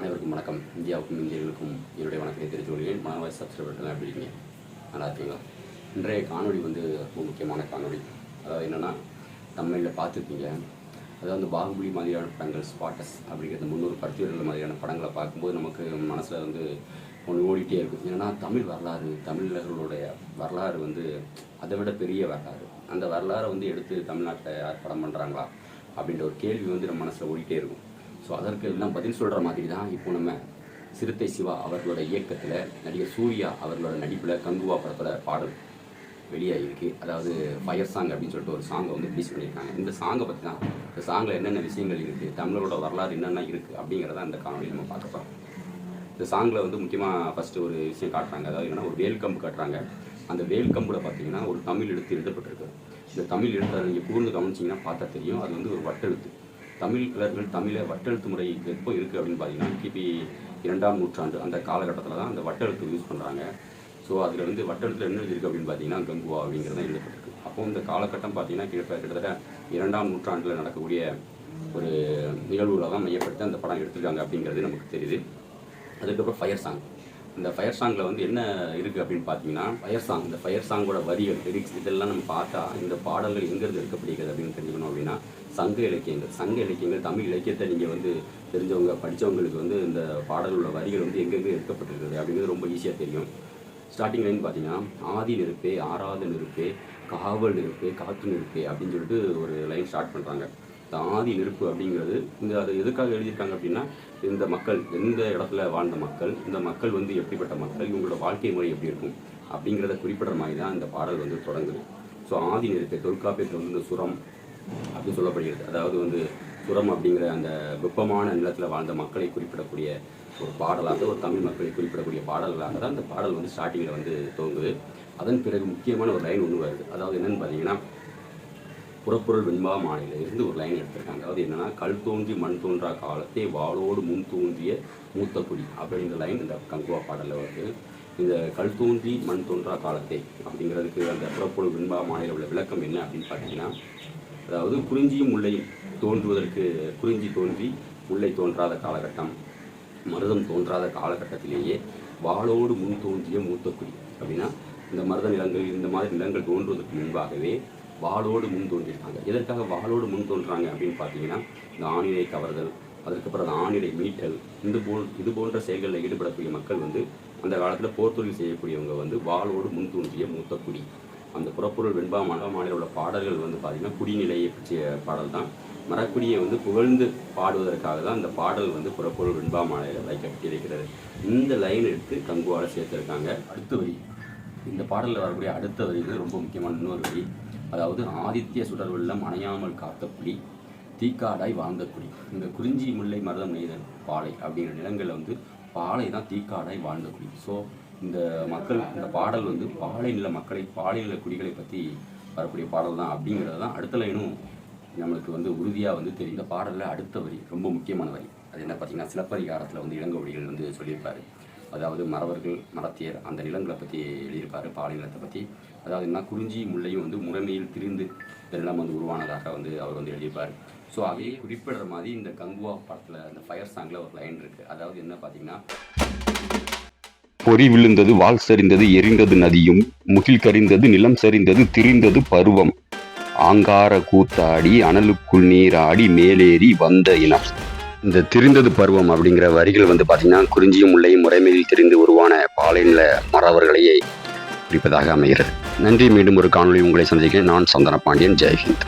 அனைவருக்கும் வணக்கம். இந்தியாவுக்கும் இந்தியர்களுக்கும் என்னுடைய வணக்கத்தை தெரிவித்துக் கொள்கிறேன். மனவாய் சப்ஸ்கிரைபர்கள் எப்படி இருக்கீங்க? நல்லா இருக்கீங்களா? இன்றைய காணொளி வந்து ரொம்ப முக்கியமான காணொளி. அதாவது என்னென்னா தமிழில் பார்த்துருக்கீங்க அதாவது வந்து பாகுபலி மாதிரியான படங்கள் ஸ்பாட்டஸ் அப்படிங்கிற முன்னூறு பருத்திவர்கள் மாதிரியான படங்களை பார்க்கும்போது நமக்கு மனசில் வந்து ஒன்று ஓடிட்டே இருக்கும். ஏன்னா தமிழ் வரலாறு தமிழர்களுடைய வரலாறு வந்து அதை விட பெரிய வரலாறு. அந்த வரலாறை வந்து எடுத்து தமிழ்நாட்டில் யார் படம் பண்ணுறாங்களா அப்படின்ற ஒரு கேள்வி வந்து நம்ம மனசில் ஓடிட்டே இருக்கும். ஸோ அதற்கு எல்லாம் பதில் சொல்கிற மாதிரி தான் இப்போ நம்ம சிறுத்தை சிவா அவர்களோட இயக்கத்தில் நடிகர் சூர்யா அவர்களோட நடிப்பில் கங்குவா படத்தோட பாடல் வெளியாகிருக்கு அதாவது ஃபயர் சாங் அப்படின்னு சொல்லிட்டு ஒரு சாங்கை வந்து ரிலீஸ் பண்ணியிருக்காங்க. இந்த சாங்கை பற்றி தான் இந்த சாங்கில் என்னென்ன விஷயங்கள் இருக்குது தமிழரோட வரலாறு என்னென்ன இருக்குது அப்படிங்கிறத அந்த காணொலியில் நம்ம பார்க்க போகிறோம் இந்த சாங்கில் வந்து முக்கியமாக ஃபஸ்ட்டு ஒரு விஷயம் காட்டுறாங்க. அதாவது என்னென்னா ஒரு வேல் கம்பு காட்டுறாங்க. அந்த வேல் கம்பில் பார்த்தீங்கன்னா ஒரு தமிழ் எழுத்து எழுதப்பட்டிருக்கு. இந்த தமிழ் எழுத்து நீங்கள் கூர்ந்து கவனிச்சிங்கன்னா பார்த்தா தெரியும். அது வந்து ஒரு வட்டெழுத்து. தமிழ் கிளர்கள் தமிழை வட்டெழுத்து முறை எப்போ இருக்குது அப்படின்னு பார்த்தீங்கன்னா கிபி இரண்டாம் நூற்றாண்டு அந்த காலகட்டத்தில் தான் அந்த வட்டெழுத்து யூஸ் பண்ணுறாங்க ஸோ அதில் வந்து வட்டெழுத்தில் என்ன இருக்குது அப்படின்னு பார்த்தீங்கன்னா கங்குவா அப்படிங்கிறது எழுதப்பட்டிருக்கு. அப்போ இந்த காலகட்டம் பார்த்தீங்கன்னா கிட்ட கிட்டத்தட்ட இரண்டாம் நூற்றாண்டில் நடக்கக்கூடிய ஒரு நிகழ்வுகளை தான் மையப்படுத்தி அந்த படம் எடுத்திருக்காங்க அப்படிங்கிறது நமக்கு தெரியுது. அதுக்கப்புறம் ஃபயர் சாங் இந்த ஃபயர் சாங்கில் வந்து என்ன இருக்குது அப்படின்னு பார்த்தீங்கன்னா ஃபயர் சாங் இந்த ஃபயர் சாங்கோட வரிகள் லிரிக்ஸ் இதெல்லாம் நம்ம பார்த்தா இந்த பாடல்கள் எங்கேருந்து இருக்கப்படுகிறது அப்படின்னு தெரிஞ்சுக்கணும் அப்படின்னா சங்க இலக்கியங்கள். சங்க இலக்கியங்கள் தமிழ் இலக்கியத்தை நீங்கள் வந்து தெரிஞ்சவங்க படித்தவங்களுக்கு வந்து இந்த பாடலோட வரிகள் வந்து எங்கெங்கே எடுக்கப்பட்டிருக்குது அப்படிங்கிறது ரொம்ப ஈஸியாக தெரியும். ஸ்டார்டிங் லைன் பார்த்தீங்கன்னா ஆதி நெருப்பே ஆறாத நெருப்பே காவல் நெருப்பே காற்று நெருப்பே அப்படின்னு சொல்லிட்டு ஒரு லைன் ஸ்டார்ட் பண்ணுறாங்க ஆதி நெருப்பு அப்படிங்கிறது இந்த அது எதுக்காக எழுதியிருக்காங்க அப்படின்னா இந்த மக்கள் எந்த இடத்துல வாழ்ந்த மக்கள் இந்த மக்கள் வந்து எப்படிப்பட்ட மக்கள் இவங்களோட வாழ்க்கை முறை எப்படி இருக்கும் அப்படிங்கிறத குறிப்பிடுற மாதிரி தான் இந்த பாடல் வந்து தொடங்குது. ஸோ ஆதி நெருப்பு தொல்காப்பியத்தில் வந்து இந்த சுரம் அப்படின்னு சொல்லப்படுகிறது. அதாவது வந்து சுரம் அப்படிங்கிற அந்த வெப்பமான நிலத்தில் வாழ்ந்த மக்களை குறிப்பிடக்கூடிய ஒரு பாடலாக ஒரு தமிழ் மக்களை குறிப்பிடக்கூடிய பாடல்களாக தான் அந்த பாடல் வந்து ஸ்டார்டிங்கில் வந்து துவங்குது. அதன் பிறகு முக்கியமான ஒரு லைன் ஒன்று வருது. அதாவது என்னென்னு பார்த்தீங்கன்னா புறப்பொருள் வெண்பா மாநில இருந்து ஒரு லைன் எடுத்திருக்காங்க. அதாவது என்னன்னா கல் தோன்றி மண் தோன்றா காலத்தை வாளோடு முன் தோன்றிய மூத்த குடி அப்படிங்கிற லைன் இந்த கங்குவா பாடலில் வருது. இந்த கல் தோன்றி மண் தோன்றா காலத்தை அப்படிங்கிறதுக்கு அந்த புறப்பொருள் வெண்பா மாநில உள்ள விளக்கம் என்ன அப்படின்னு பார்த்தீங்கன்னா அதாவது குறிஞ்சியும் முல்லை தோன்றுவதற்கு குறிஞ்சி தோன்றி முல்லை தோன்றாத காலகட்டம் மருதம் தோன்றாத காலகட்டத்திலேயே வாளோடு முன் தோன்றிய மூத்த குடி அப்படின்னா இந்த மருத நிலங்கள் இந்த மாதிரி நிலங்கள் தோன்றுவதற்கு முன்பாகவே வாளோடு முன் தோன்றியிருக்காங்க. எதற்காக வாளோடு முன் தோன்றாங்க அப்படின்னு பார்த்தீங்கன்னா இந்த ஆணிலை கவர்தல் அதுக்கப்புறம் அந்த ஆணிலை மீட்டல் இந்த போ இது போன்ற செயல்களில் ஈடுபடக்கூடிய மக்கள் வந்து அந்த காலத்தில் போர் தொழில் செய்யக்கூடியவங்க வந்து வாளோடு முன் தோன்றிய மூத்த குடி. அந்த புறப்பொருள் வெண்பா மாநில உள்ள பாடல்கள் வந்து பார்த்திங்கன்னா குடிநிலையை பற்றிய பாடல் தான். மரக்குடியை வந்து புகழ்ந்து பாடுவதற்காக தான் அந்த பாடல் வந்து புறப்பொருள் வெண்பா மாநில வைக்கப்பட்டிருக்கிறது. இந்த லைன் எடுத்து கங்குவால சேர்த்துருக்காங்க. அடுத்த வரி. இந்த பாடலில் வரக்கூடிய அடுத்த வரி வந்து ரொம்ப முக்கியமான இன்னொரு வரி. அதாவது ஆதித்ய சுடர் வெள்ளம் அணையாமல் காத்த குடி தீக்காடாய் வாழ்ந்த குடி. இந்த குறிஞ்சி முல்லை மருதம் நெய்தல் பாலை அப்படிங்கிற நிலங்களில் வந்து பாலை தான் தீக்காடாய் வாழ்ந்த குடி. ஸோ இந்த மக்கள் இந்த பாடல் வந்து பாலை நில மக்களை பாலை நில குடிகளை பற்றி வரக்கூடிய பாடல் தான் அப்படிங்கிறது தான் அடுத்த லைனும் நம்மளுக்கு வந்து உறுதியாக வந்து தெரியும் இந்த பாடலில் அடுத்த வரி ரொம்ப முக்கியமான வரி. அது என்ன பார்த்தீங்கன்னா சிலப்பதிகாரத்தில் வந்து இளங்கோடிகள் வந்து சொல்லியிருப்பார். அதாவது மறவர்கள் மரத்தியர் அந்த நிலங்களை பற்றி எழுதியிருப்பார் பாலை நிலத்தை பற்றி அதாவது என்ன குறிஞ்சி முல்லையும் வந்து முறைமையில் திரிந்து இந்த நிலம் வந்து உருவானதாக வந்து அவர் வந்து எழுதியிருப்பார். ஸோ அதையே குறிப்பிடுற மாதிரி இந்த கங்குவா படத்தில் அந்த ஃபயர் சாங்கில் ஒரு லைன் இருக்குது அதாவது என்ன பார்த்தீங்கன்னா பொறி விழுந்தது வால் சரிந்தது எரிந்தது நதியும் முகில் கரிந்தது நிலம் சரிந்தது திரிந்தது பருவம். ஆங்கார கூத்தாடி அனலுக்குள் நீராடி மேலேறி வந்த இனம். இந்த திரிந்தது பருவம் அப்படிங்கிற வரிகள் வந்து பார்த்திங்கன்னா குறிஞ்சியும் முல்லையும் முறைமையில் திரிந்து உருவான பாலைநில மறவர்களையே குறிப்பதாக அமைகிறது. நன்றி. மீண்டும் ஒரு காணொலி உங்களை சந்திக்கிறேன். நான் சந்தன பாண்டியன். ஜெய்ஹிந்த்